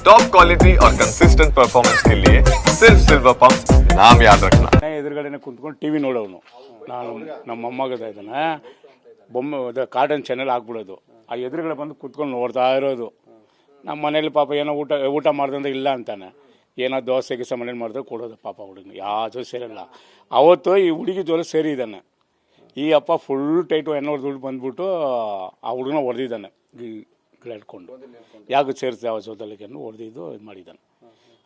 Top quality और consistent performance के लिए सिर्फ सिल्वर पंप नाम याद रखना ಮನೆ ಎದುರುಗಡೆನೆ ಕುಂತ್ಕೊಂಡು ಟಿ ವಿ ನೋಡೋನು ನಾನು ನಮ್ಮ ಮೊಮ್ಮಗದ ಇದನ್ನ ಬೊಮ್ಮೆ ಅದು ಕಾರ್ಟನ್ ಚಾನೆಲ್ ಹಾಕ್ಬಿಡೋದು ಆ ಎದುರುಗಡೆ ಬಂದು ಕುತ್ಕೊಂಡು ನೋಡ್ತಾ ಇರೋದು ನಮ್ಮ ಮನೇಲಿ ಪಾಪ ಏನೋ ಊಟ ಊಟ ಮಾಡ್ದಂದ್ರೆ ಇಲ್ಲ ಅಂತಾನೆ ಏನೋ ದೋಸೆ ಗಿಸ ಮನೇಲಿ ಮಾಡಿದ್ರೆ ಕೊಡೋದು ಪಾಪ ಹುಡುಗ ಯಾವುದು ಸೇರಲ್ಲ ಅವತ್ತು ಈ ಹುಡುಗಿ ಜೋಲ ಸೇರಿದ್ದಾನೆ ಈ ಅಪ್ಪ ಫುಲ್ ಟೈಟು ಎಣ್ಣೆ ದುಡ್ಡು ಬಂದ್ಬಿಟ್ಟು ಆ ಹುಡುಗನ ಹೊಡೆದಿದ್ದಾನೆ ಗಿಡ ಇಟ್ಕೊಂಡು ಯಾಕೆ ಸೇರಿಸಿ ಯಾವ ಜೊತೆಲಿಗೆ ಹೊಡೆದಿದ್ದು ಇದು ಮಾಡಿದ್ದಾನೆ.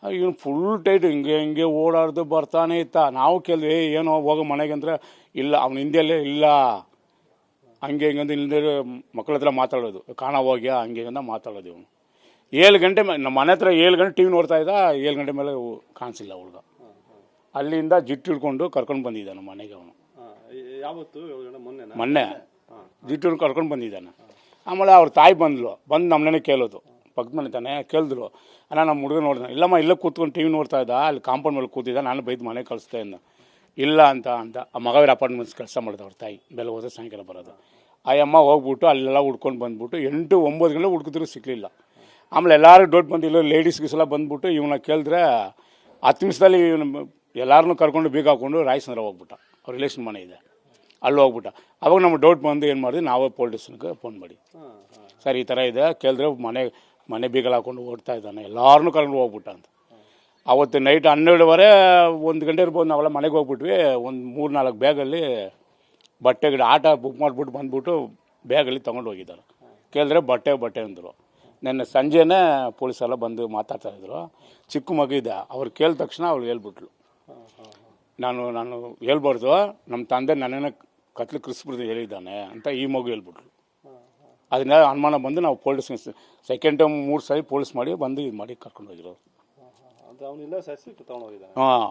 ಇವನು ಫುಲ್ ಟೈಟ್ ಹಿಂಗೆ ಹಿಂಗೆ ಓಡಾಡ್ದು ಬರ್ತಾನೆ ಇತ್ತ. ನಾವು ಕೇಳಿದ್ವಿ ಏನೋ ಹೋಗೋ ಮನೆಗೆ ಅಂದರೆ ಇಲ್ಲ ಅವ್ನ ಹಿಂದೆಯಲ್ಲೇ ಇಲ್ಲ. ಹಂಗೆ ಹಿಂಗಂದು ಇಲ್ಲದೆ ಮಕ್ಕಳ ಹತ್ರ ಮಾತಾಡೋದು. ಕಾಣ ಹೋಗ್ಯಾ? ಹಂಗೆ ಹಿಂಗಂದ ಮಾತಾಡೋದು ಇವನು. ಏಳು ಗಂಟೆ ನಮ್ಮ ಮನೆ ಹತ್ರ ಏಳು ಗಂಟೆ ಟಿ ವಿ ನೋಡ್ತಾ ಇದ್ದ ಏಳು ಗಂಟೆ ಮೇಲೆ ಕಾಣಿಸಿಲ್ಲ ಹುಡುಗ. ಅಲ್ಲಿಂದ ಜಿಟ್ಟು ಹಿಡ್ಕೊಂಡು ಕರ್ಕೊಂಡು ಬಂದಿದ್ದಾನೆ ಮನೆಗೆ ಅವನು. ಯಾವತ್ತು? ಮೊನ್ನೆ. ಜಿಟ್ಟು ಕರ್ಕೊಂಡು ಬಂದಿದ್ದಾನೆ. ಆಮೇಲೆ ಅವ್ರ ತಾಯಿ ಬಂದ್ಲು, ಬಂದು ನಮ್ಮನೆ ಕೇಳೋದು. ಪಕ್ಕದ ಮನೆ ತಾನೆ ಕೇಳಿದ್ರು. ಅಣ್ಣ, ನಮ್ಮ ಹುಡುಗ ನೋಡಿದ ಇಲ್ಲಮ್ಮ, ಇಲ್ಲೇ ಕೂತ್ಕೊಂಡು ಟಿ ವಿ ನೋಡ್ತಾ ಇದ್ದ, ಅಲ್ಲಿ ಕಾಂಪೌಂಡ್ ಮೇಲೆ ಕೂತಿದ್ದ, ನಾನು ಬೈದು ಮನೆ ಕಳಿಸ್ತಾ ಇದ್ದ ಇಲ್ಲ ಅಂತ ಅಂತ, ಆ ಮಗವೀರ ಅಪಾರ್ಟ್ಮೆಂಟ್ಸ್ ಕೆಲಸ ಮಾಡಿದ ಅವ್ರ ತಾಯಿ. ಬೆಲೆ ಹೋದ್ರೆ ಸಾಯಂಕಾಲ ಬರೋದು. ಆ ಅಮ್ಮ ಹೋಗ್ಬಿಟ್ಟು ಅಲ್ಲೆಲ್ಲ ಹುಡ್ಕೊಂಡು ಬಂದ್ಬಿಟ್ಟು ಎಂಟು, ಒಂಬತ್ತು ಗಂಟೆ ಹುಡ್ಕಿದ್ರು ಸಿಕ್ಕಲಿಲ್ಲ ಆಮೇಲೆ ಎಲ್ಲರೂ ದೊಡ್ಡ ಬಂದಿಲ್ಲ ಇಲ್ಲ ಲೇಡೀಸ್ ಗಿಸೆಲ್ಲ ಬಂದ್ಬಿಟ್ಟು ಇವನ್ನ ಕೇಳಿದ್ರೆ, ಹತ್ತು ನಿಮಿಷದಲ್ಲಿ ಇವನು ಎಲ್ಲರನ್ನೂ ಕರ್ಕೊಂಡು ಬೀಗ ಹಾಕ್ಕೊಂಡು ರಾಯಸಂದ್ರ ಹೋಗ್ಬಿಟ್ಟ. ಅವ್ರ ರಿಲೇಷನ್ ಮನೆ ಇದೆ. ಅಲ್ಲಿ ಹೋಗ್ಬಿಟ್ಟ ಅವಾಗ ನಮ್ಗೆ ಡೌಟ್ ಬಂದು ಏನು ಮಾಡಿದ್ವಿ ನಾವೇ ಪೊಲೀಸ್ನಿಗೆ ಫೋನ್ ಮಾಡಿ. ಸರ್ ಈ ಥರ ಇದೆ. ಕೇಳಿದ್ರೆ ಮನೆ ಮನೆ ಬೀಗಲ್ ಹಾಕೊಂಡು ಓಡ್ತಾ ಇದ್ದಾನೆ. ಎಲ್ಲರನ್ನೂ ಕರ್ಕೊಂಡು ಹೋಗ್ಬಿಟ್ಟ ಅಂತ. ಅವತ್ತು ನೈಟ್ ಹನ್ನೆರಡುವರೆ ಒಂದು ಗಂಟೆ ಇರ್ಬೋದು ನಾವೆಲ್ಲ ಮನೆಗೆ ಹೋಗ್ಬಿಟ್ವಿ. ಒಂದು ಮೂರು ನಾಲ್ಕು ಬ್ಯಾಗಲ್ಲಿ ಬಟ್ಟೆ ಗಿಡ ಆಟ ಬುಕ್ ಮಾಡಿಬಿಟ್ಟು ಬಂದ್ಬಿಟ್ಟು ಬ್ಯಾಗಲ್ಲಿ ತೊಗೊಂಡು ಹೋಗಿದ್ದಾರೆ. ಕೇಳಿದ್ರೆ ಬಟ್ಟೆ ಬಟ್ಟೆ ಅಂದರು. ನೆನ್ನೆ ಸಂಜೆನೇ ಪೊಲೀಸೆಲ್ಲ ಬಂದು ಮಾತಾಡ್ತಾಯಿದ್ರು ಚಿಕ್ಕ ಮಗು ಇದೆ. ಅವ್ರು ಕೇಳಿದ ತಕ್ಷಣ ಅವ್ರು ಹೇಳ್ಬಿಟ್ಲು. ನಾನು ನಾನು ಹೇಳ್ಬಾರ್ದು. ನಮ್ಮ ತಂದೆ ನನ್ನನ್ನು ಕತ್ಲು ಕ್ರಿಸ್ಬಿಡ್ದು ಹೇಳಿದ್ದಾನೆ ಅಂತ ಈ ಮಗು ಹೇಳ್ಬಿಟ್ರು ಅದನ್ನ ಅನುಮಾನ ಬಂದು ನಾವು ಪೊಲೀಸ್ ಸೆಕೆಂಡ್ ಟೈಮ್ ಮೂರು ಸಾರಿ ಪೊಲೀಸ್ ಮಾಡಿ ಬಂದು ಇದು ಮಾಡಿ ಕರ್ಕೊಂಡು ಹೋಗಿರೋರು. ಹಾಂ.